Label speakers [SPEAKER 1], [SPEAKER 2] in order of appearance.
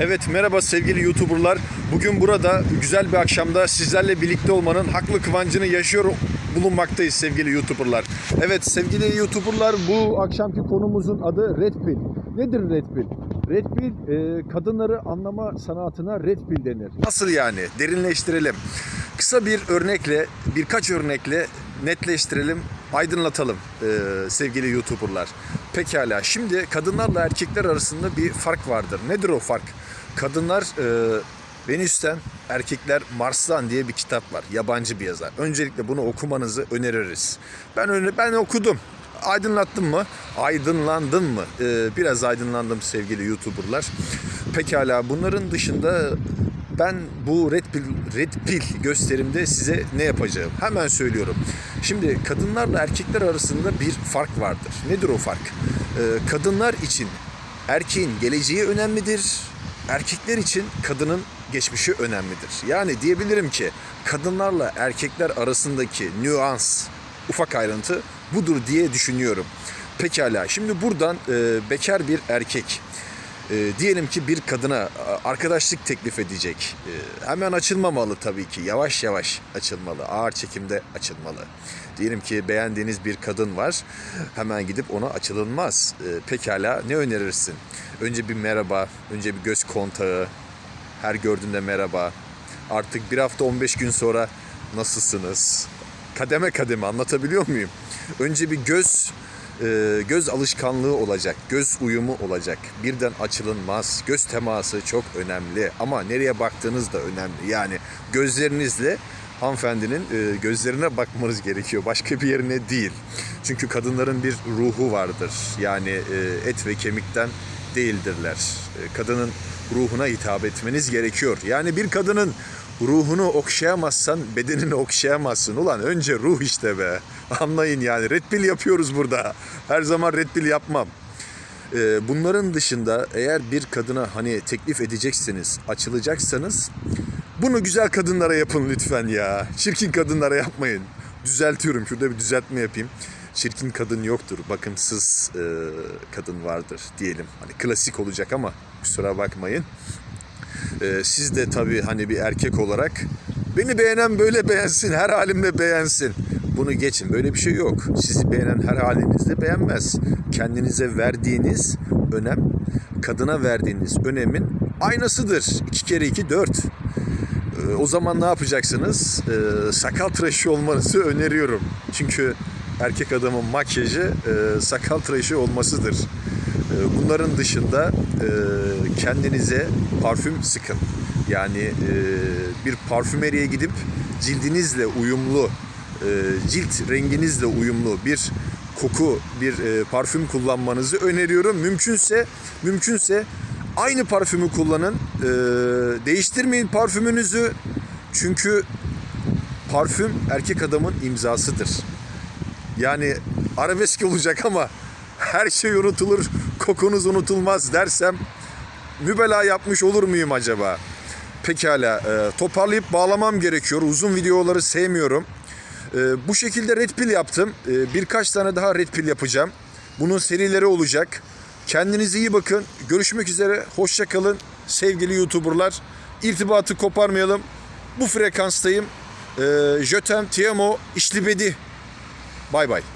[SPEAKER 1] Evet merhaba sevgili YouTuber'lar. Bugün burada güzel bir akşamda sizlerle birlikte olmanın haklı kıvancını yaşıyor bulunmaktayız sevgili YouTuber'lar. Evet sevgili YouTuber'lar bu akşamki konumuzun adı Red Pill. Nedir Red Pill? Red Pill e, kadınları anlama sanatına Red Pill denir. Nasıl yani? Derinleştirelim. Kısa bir örnekle, birkaç örnekle netleştirelim, aydınlatalım e, sevgili YouTuber'lar. Pekala. Şimdi kadınlarla erkekler arasında bir fark vardır. Nedir o fark? Kadınlar e, Venüs'ten, erkekler Mars'tan diye bir kitap var. Yabancı bir yazar. Öncelikle bunu okumanızı öneririz. Ben ben okudum. Aydınlattın mı? Aydınlandın mı? Ee, biraz aydınlandım sevgili YouTuber'lar. Pekala bunların dışında ben bu Red Pill, Red Pill gösterimde size ne yapacağım? Hemen söylüyorum. Şimdi kadınlarla erkekler arasında bir fark vardır. Nedir o fark? Ee, kadınlar için erkeğin geleceği önemlidir. Erkekler için kadının geçmişi önemlidir. Yani diyebilirim ki kadınlarla erkekler arasındaki nüans, ufak ayrıntı budur diye düşünüyorum. Pekala. Şimdi buradan e, bekar bir erkek e, diyelim ki bir kadına a, arkadaşlık teklif edecek. E, hemen açılmamalı tabii ki. Yavaş yavaş açılmalı. Ağır çekimde açılmalı. Diyelim ki beğendiğiniz bir kadın var. Hemen gidip ona açılınmaz. E, pekala ne önerirsin? Önce bir merhaba, önce bir göz kontağı. Her gördüğünde merhaba. Artık bir hafta 15 gün sonra nasılsınız? Kademe kademe anlatabiliyor muyum? Önce bir göz e, göz alışkanlığı olacak, göz uyumu olacak. Birden açılınmaz. Göz teması çok önemli ama nereye baktığınız da önemli. Yani gözlerinizle hanımefendinin e, gözlerine bakmanız gerekiyor. Başka bir yerine değil. Çünkü kadınların bir ruhu vardır. Yani e, et ve kemikten değildirler. E, kadının ruhuna hitap etmeniz gerekiyor. Yani bir kadının ruhunu okşayamazsan bedenini okşayamazsın. Ulan önce ruh işte be. Anlayın yani. Red pill yapıyoruz burada. Her zaman red pill yapmam. Ee, bunların dışında eğer bir kadına hani teklif edeceksiniz, açılacaksanız bunu güzel kadınlara yapın lütfen ya. Çirkin kadınlara yapmayın. Düzeltiyorum. Şurada bir düzeltme yapayım. Çirkin kadın yoktur. Bakımsız e, kadın vardır diyelim. Hani klasik olacak ama kusura bakmayın. Ee, siz de tabii hani bir erkek olarak beni beğenen böyle beğensin, her halimle beğensin. Bunu geçin. Böyle bir şey yok. Sizi beğenen her halinizde beğenmez. Kendinize verdiğiniz önem, kadına verdiğiniz önemin aynasıdır. İki kere iki dört. Ee, o zaman ne yapacaksınız? Ee, sakal tıraşı olmanızı öneriyorum. Çünkü erkek adamın makyajı e, sakal tıraşı olmasıdır. Ee, Bunların dışında e, kendinize parfüm sıkın. Yani e, bir parfümeriye gidip cildinizle uyumlu, e, cilt renginizle uyumlu bir koku, bir e, parfüm kullanmanızı öneriyorum. Mümkünse, mümkünse aynı parfümü kullanın. E, Değiştirmeyin parfümünüzü. Çünkü parfüm erkek adamın imzasıdır. Yani arabesk olacak ama her şey unutulur, kokunuz unutulmaz dersem mübela yapmış olur muyum acaba? Pekala, e, toparlayıp bağlamam gerekiyor. Uzun videoları sevmiyorum. E, bu şekilde red pill yaptım. E, birkaç tane daha red pill yapacağım. Bunun serileri olacak. Kendinize iyi bakın. Görüşmek üzere. Hoşça kalın sevgili YouTuber'lar. İrtibatı koparmayalım. Bu frekanstayım. E, Jötem, Tiamo, İşlibedi. Bay bay.